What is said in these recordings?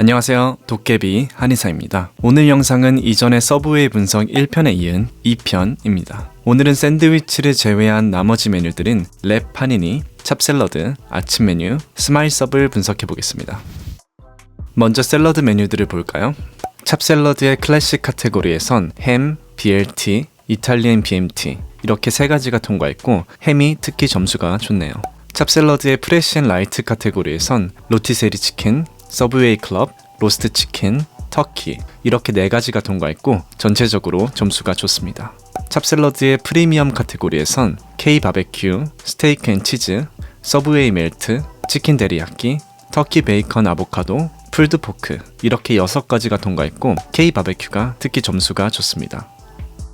안녕하세요. 도깨비 한의사입니다. 오늘 영상은 이전의 서브웨이 분석 1편에 이은 2편입니다. 오늘은 샌드위치를 제외한 나머지 메뉴들인 랩 파니니, 찹샐러드, 아침 메뉴, 스마일 서브를 분석해 보겠습니다. 먼저 샐러드 메뉴들을 볼까요? 찹샐러드의 클래식 카테고리에선 햄, BLT, 이탈리안 BMT 이렇게 세 가지가 통과했고 햄이 특히 점수가 좋네요. 찹샐러드의 프레시 앤 라이트 카테고리에선 로티세리 치킨, 서브웨이 클럽, 로스트 치킨, 터키 이렇게 네 가지가 통과했고 전체적으로 점수가 좋습니다. 찹샐러드의 프리미엄 카테고리에선 K 바베큐, 스테이크 앤 치즈, 서브웨이 멜트, 치킨 데리야끼, 터키 베이컨 아보카도, 풀드 포크 이렇게 여섯 가지가 통과했고 K 바베큐가 특히 점수가 좋습니다.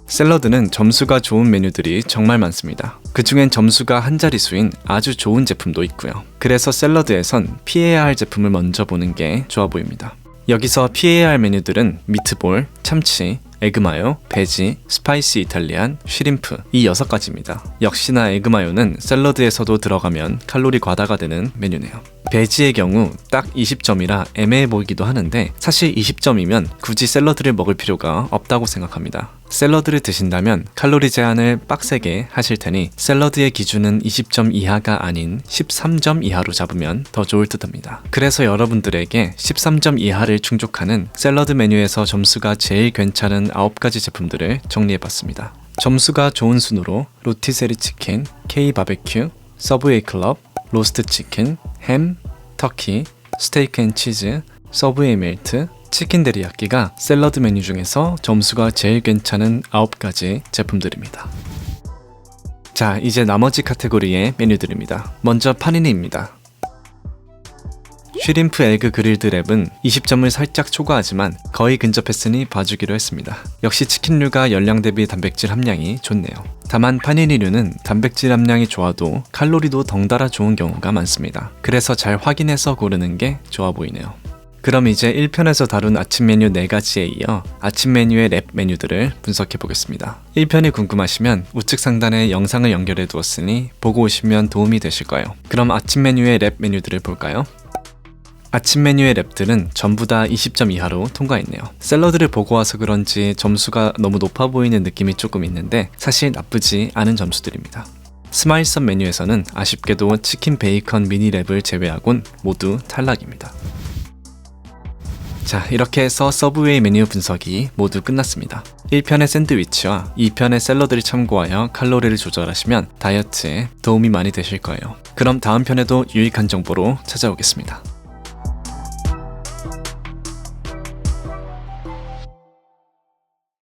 샐러드는 점수가 좋은 메뉴들이 정말 많습니다. 그 중엔 점수가 한 자릿수인 아주 좋은 제품도 있고요. 그래서 샐러드에선 피해야 할 제품을 먼저 보는 게 좋아 보입니다. 여기서 피해야 할 메뉴들은 미트볼, 참치, 에그마요, 베지, 스파이시 이탈리안, 쉬림프 이 여섯 가지입니다. 역시나 에그마요는 샐러드에서도 들어가면 칼로리 과다가 되는 메뉴네요. 베지의 경우 딱 20점이라 애매해 보이기도 하는데 사실 20점이면 굳이 샐러드를 먹을 필요가 없다고 생각합니다. 샐러드를 드신다면 칼로리 제한을 빡세게 하실 테니 샐러드의 기준은 20점 이하가 아닌 13점 이하로 잡으면 더 좋을 듯 합니다. 그래서 여러분들에게 13점 이하를 충족하는 샐러드 메뉴에서 점수가 제일 괜찮은 9가지 제품들을 정리해 봤습니다. 점수가 좋은 순으로 로티세리 치킨, K 바베큐, 서브웨이 클럽, 로스트 치킨, 햄, 터키, 스테이크 앤 치즈, 서브웨이 멜트, 치킨 데리야끼가 샐러드 메뉴 중에서 점수가 제일 괜찮은 9가지 제품들입니다. 자, 이제 나머지 카테고리의 메뉴들입니다. 먼저 파니니입니다. 쉬림프 에그 그릴드 랩은 20점을 살짝 초과하지만 거의 근접했으니 봐주기로 했습니다. 역시 치킨류가 열량 대비 단백질 함량이 좋네요. 다만 파니니류는 단백질 함량이 좋아도 칼로리도 덩달아 좋은 경우가 많습니다. 그래서 잘 확인해서 고르는 게 좋아 보이네요. 그럼 이제 1편에서 다룬 아침 메뉴 4가지에 이어 아침 메뉴의 랩 메뉴들을 분석해 보겠습니다. 1편이 궁금하시면 우측 상단에 영상을 연결해 두었으니 보고 오시면 도움이 되실 거예요. 그럼 아침 메뉴의 랩 메뉴들을 볼까요? 아침 메뉴의 랩들은 전부 다 20점 이하로 통과했네요. 샐러드를 보고 와서 그런지 점수가 너무 높아 보이는 느낌이 조금 있는데 사실 나쁘지 않은 점수들입니다. 스마일선 메뉴에서는 아쉽게도 치킨 베이컨 미니 랩을 제외하곤 모두 탈락입니다. 자, 이렇게 해서 서브웨이 메뉴 분석이 모두 끝났습니다. 1편의 샌드위치와 2편의 샐러드를 참고하여 칼로리를 조절하시면 다이어트에 도움이 많이 되실 거예요. 그럼 다음 편에도 유익한 정보로 찾아오겠습니다.